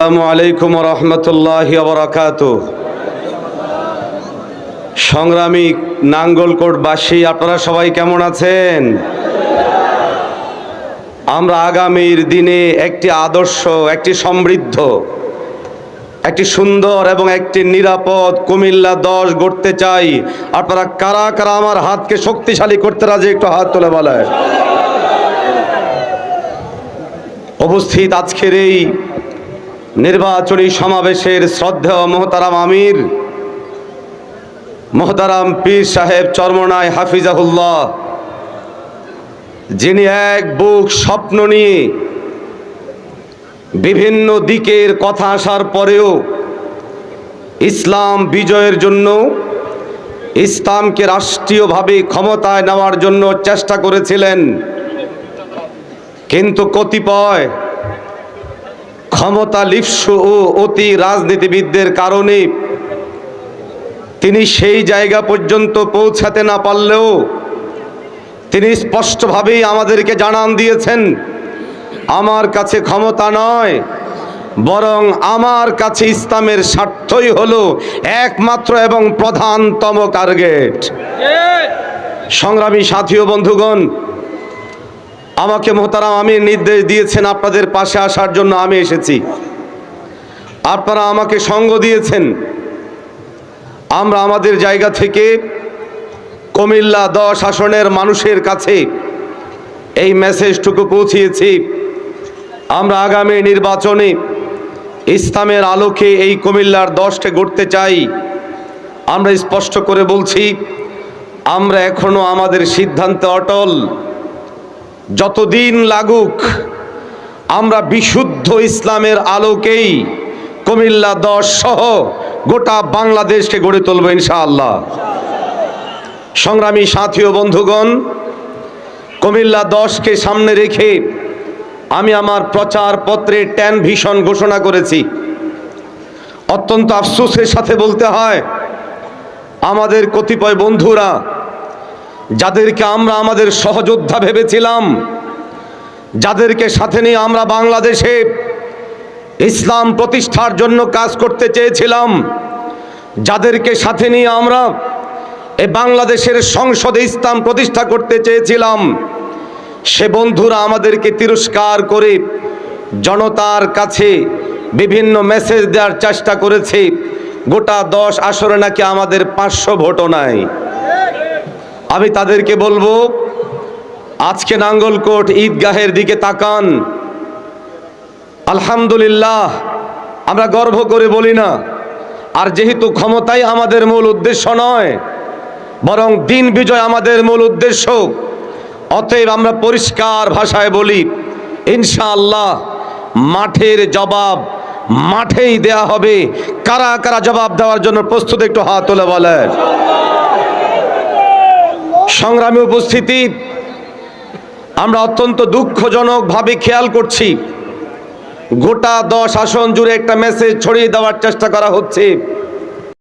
আসসালামু রহমতুল্লাহ বরাকাত সংগ্রামী নাঙ্গলকোটবাসী, আপনারা সবাই কেমন আছেন? আমরা আগামীর দিনে একটি আদর্শ, একটি সমৃদ্ধ, একটি সুন্দর এবং একটি নিরাপদ কুমিল্লা দশ গড়তে চাই। আপনারা কারা কারা আমার হাতকে শক্তিশালী করতে রাজি, একটু হাত তুলে বলে উপস্থিত আজকের এই নির্বাচনী সমাবেশের শ্রদ্ধেয় মোহতারাম আমির, মোহতারাম পীর সাহেব চরমনায় হাফিজাহুল্লাহ, যিনি এক বুক স্বপ্ন নিয়ে বিভিন্ন দিকের কথা আসার পরেও ইসলাম বিজয়ের জন্য, ইসলামকে রাষ্ট্রীয়ভাবে ক্ষমতায় নেওয়ার জন্য চেষ্টা করেছিলেন। কিন্তু কতিপয় ক্ষমতা লিপ্সু ও অতি রাজনীতিবিদদের কারণে তিনি সেই জায়গা পর্যন্ত পৌঁছাতে না পারলেও তিনি স্পষ্টভাবেই আমাদেরকে জানান দিয়েছেন আমার কাছে ক্ষমতা নয় বরং আমার কাছে ইসলামের স্বার্থই হলো একমাত্র এবং প্রধানতম টার্গেট। সংগ্রামী সাথী ও বন্ধুগণ আমাকে মোহতারাম আমি নির্দেশ দিয়েছেন আপনাদের পাশে আসার জন্য আমি এসেছি। আপনারা আমাকে সঙ্গ দিয়েছেন। আমরা আমাদের জায়গা থেকে কুমিল্লা দশ আসনের মানুষের কাছে এই মেসেজটুকু পৌঁছিয়েছি। আমরা আগামী নির্বাচনে ইসলামের আলোকে এই কুমিল্লার দশকে গড়তে চাই। আমরা স্পষ্ট করে বলছি, আমরা এখনও আমাদের সিদ্ধান্তে অটল। যতদিন লাগুক, আমরা বিশুদ্ধ ইসলামের আলোকেই কুমিল্লা দশ সহ গোটা বাংলাদেশকে গড়ে তুলব ইনশাআল্লাহ। সংগ্রামী সাথী ও বন্ধুগণ, কুমিল্লা দশকে সামনে রেখে আমি আমার প্রচার পত্রে ট্যান ভীষণ ঘোষণা করেছি। অত্যন্ত আফসোসের সাথে বলতে হয়, আমাদের কতিপয় বন্ধুরা যাদেরকে আমরা আমাদের সহযোদ্ধা ভেবেছিলাম, যাদেরকে সাথে নিয়ে আমরা বাংলাদেশে ইসলাম প্রতিষ্ঠার জন্য কাজ করতে চেয়েছিলাম, যাদেরকে সাথে নিয়ে আমরা এ বাংলাদেশের সংসদে ইসলাম প্রতিষ্ঠা করতে চেয়েছিলাম, সে বন্ধুরা আমাদেরকে তিরস্কার করে জনতার কাছে বিভিন্ন মেসেজ দেওয়ার চেষ্টা করেছে, গোটা দশ আসরে নাকি আমাদের পাঁচশো ভোটও নাই। আমি তাদেরকে বলব, আজকে নাঙ্গলকোট ঈদগাহের দিকে তাকান। আলহামদুলিল্লাহ, আমরা গর্ব করে বলি না, আর যেহেতু ক্ষমতাই আমাদের মূল উদ্দেশ্য নয়, বরং দিন বিজয় আমাদের মূল উদ্দেশ্য, অতএব আমরা পরিষ্কার ভাষায় বলি, ইনশাআল্লাহ মাঠের জবাব মাঠেই দেয়া হবে। কারা কারা জবাব দেওয়ার জন্য প্রস্তুত একটু হাত তুলে বলেন। সংগ্রামী উপস্থিতি, আমরা অত্যন্ত দুঃখজনকভাবে খেয়াল করছি, গোটা দশ আসন জুড়ে একটা মেসেজ ছড়িয়ে দেওয়ার চেষ্টা করা হচ্ছে।